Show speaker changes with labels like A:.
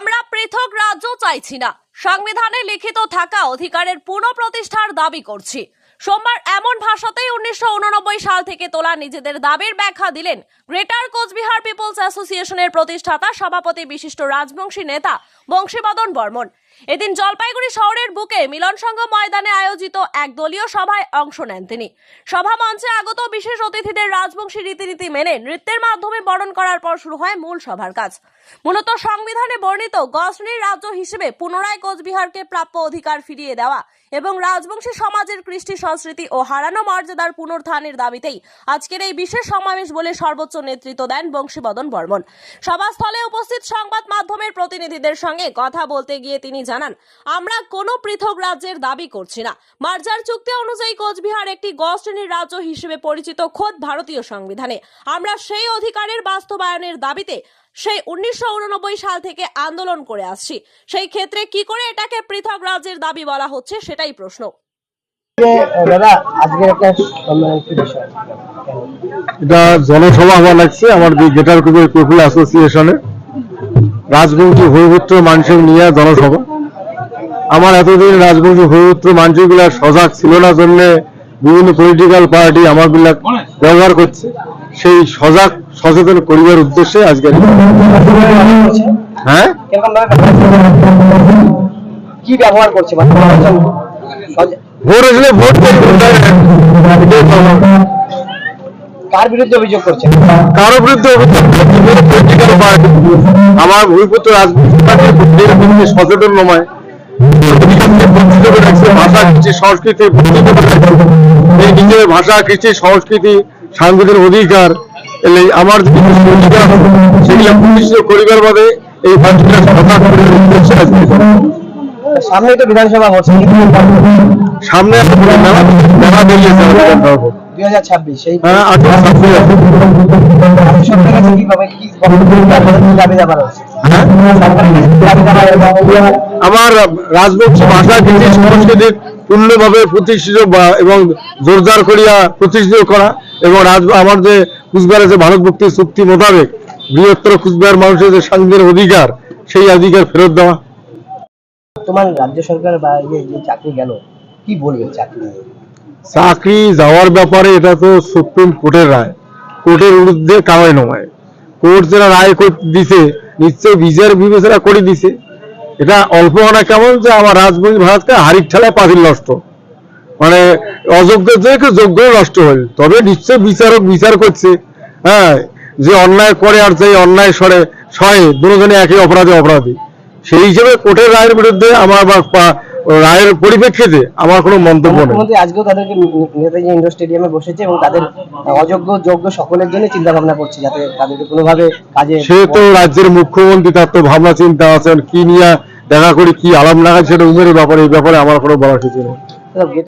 A: আমরা পৃথক রাজ্য চাইছি না। সংবিধানে লিখিত থাকা অধিকারের পুনঃপ্রতিষ্ঠার দাবি করছি। সোমবার এমন ভাষাতেই উনিশশো উননব্বই সাল থেকে তোলা নিজেদের দাবির ব্যাখ্যা দিলেন গ্রেটার কোচবিহার পিপলস অ্যাসোসিয়েশনের প্রতিষ্ঠাতা, সভাপতি বিশিষ্ট রাজবংশী নেতা বংশীবদন বর্মন। এদিন জলপাইগুড়ি শহরের বুকে মিলন সংঘ ময়দানে আয়োজিত এক দলীয় সভায় অংশ নেন তিনি। সভা মঞ্চে আগত বিশেষ অতিথিদের রাজবংশী রীতিনীতি মেনে নৃত্যের মাধ্যমে বরণ করার পর শুরু হয় মূল সভার কাজ। মূলত সংবিধানে বর্ণিত গজনীর রাজ্য হিসেবে পুনরায় কোচবিহারকে প্রাপ্য অধিকার ফিরিয়ে দেওয়া এবং রাজবংশী সমাজের কৃষ্টি সংস্কৃতি ও হারানো মর্যাদার পুনরুত্থানের দাবিতেই আজকের এই বিশেষ সমাবেশ বলে সর্বোচ্চ নেতৃত্ব দেন বংশীবদন বর্মন। সভাস্থলে উপস্থিত সংবাদ মাধ্যমের প্রতিনিধিদের সঙ্গে কথা বলতে গিয়ে তিনি জানান আমরা কোনো পৃথক রাজ্যের দাবি করছি না। মার্জার চুক্তি অনুযায়ী কোচবিহার একটি গ শ্রেণির রাজ্য হিসেবে পরিচিত খোদ ভারতীয় সংবিধানে। আমরা সেই অধিকারের বাস্তবায়নের দাবিতে সেই উনিশশো সাল থেকে আন্দোলন করে আসছি। সেই ক্ষেত্রে কি করে এটাকে পৃথক রাজ্যের দাবি বলা হচ্ছে সেটাই প্রশ্ন।
B: যে, দাদা আজকের একটা সম্মেলন কি বিষয়।
C: এটা জনসভা হওয়া লাগছে। আমার গ্রেটার কুবের পিপুল অ্যাসোসিয়েশনে রাজবংশী ভূমিপুত্র মানুষের নিয়ে জনসভা। আমার এতদিন রাজবংশী ভূমিপুত্র মানুষগুলা সজাগ ছিল না জন্য বিভিন্ন পলিটিক্যাল পার্টি আমারগুলা ব্যবহার করছে। সেই সজাগ সচেতন করিবার উদ্দেশ্যে আজকের হ্যাঁ?
B: কি ব্যবহার করছে?
C: ভোট আসলে ভোট
B: কার বিরুদ্ধে অভিযোগ করছে
C: কারও বিরুদ্ধে অভিযোগ পলিটিক্যাল পার্টি আমার ভূমিপুত্র পার্টির সচেতন নয়। ভাষা কৃষি সংস্কৃতি। এই নিজের ভাষা কৃষি সংস্কৃতি সাংবিধানিক অধিকার এলে আমার সেগুলো প্রতিষ্ঠিত করিবার বাদে এই
B: সামনেই তো বিধানসভা হচ্ছে।
C: সামনে একটা মেলা মেলা বেরিয়েছে।
B: দুই হাজার ছাব্বিশ সেই
C: হ্যাঁ।
B: সরকারের কীভাবে কি দাবি দাবা রয়েছে
C: হ্যাঁ? আমার রাজবংশী ভাষা কৃষি সংস্কৃতির পূর্ণভাবে প্রতিষ্ঠিত এবং জোরদার করিয়া প্রতিষ্ঠিত করা এবং রাজ আমার যে কুচবিহারের যে ভারত মুক্তি চুক্তি মোতাবেক বৃহত্তর কুচবিহার মানুষের যে সাংবিধানিক অধিকার সেই অধিকার ফেরত দেওয়া
B: তোমার রাজ্য সরকার বা যে চাকরি গেল কি বলবে চাকরি?
C: চাকরি যাওয়ার ব্যাপারে এটা তো সুপ্রিম কোর্টের রায়। কোর্টের বিরুদ্ধে কামাই নয়। কোর্ট যারা রায় দিছে নিশ্চয় বিচার বিবেচনা করে দিছে। এটা অল্প না কেমন যে আমার রাজবংশী ভারতকে হারিক ঠেলায় পাতিল নষ্ট। মানে অযোগ্য থেকে যোগ্য নষ্ট হল তবে নিশ্চয় বিচারক বিচার করছে। হ্যাঁ যে অন্যায় করে আর যে অন্যায় সরে সয়ে দুজনে একই অপরাধে অপরাধী। সেই হিসেবে কোর্টের রায়ের বিরুদ্ধে আমার রায়ের পরিপ্রেক্ষিতে আমার কোনো মন্তব্য নেই।
B: আজকেও তাদেরকে নেতাজি ইন্ডোর স্টেডিয়ামে বসেছে এবং তাদের অযোগ্য যোগ্য সকলের জন্য চিন্তা ভাবনা করছে যাতে তাদেরকে কোনোভাবে কাজে
C: সে তো রাজ্যের মুখ্যমন্ত্রী তার তো ভাবনা চিন্তা আছেন। কি নিয়ে দেখা করি কি আলাম লাগায় সেটা উমের ব্যাপারে এই ব্যাপারে আমার কোনো বলা কিছু নেই।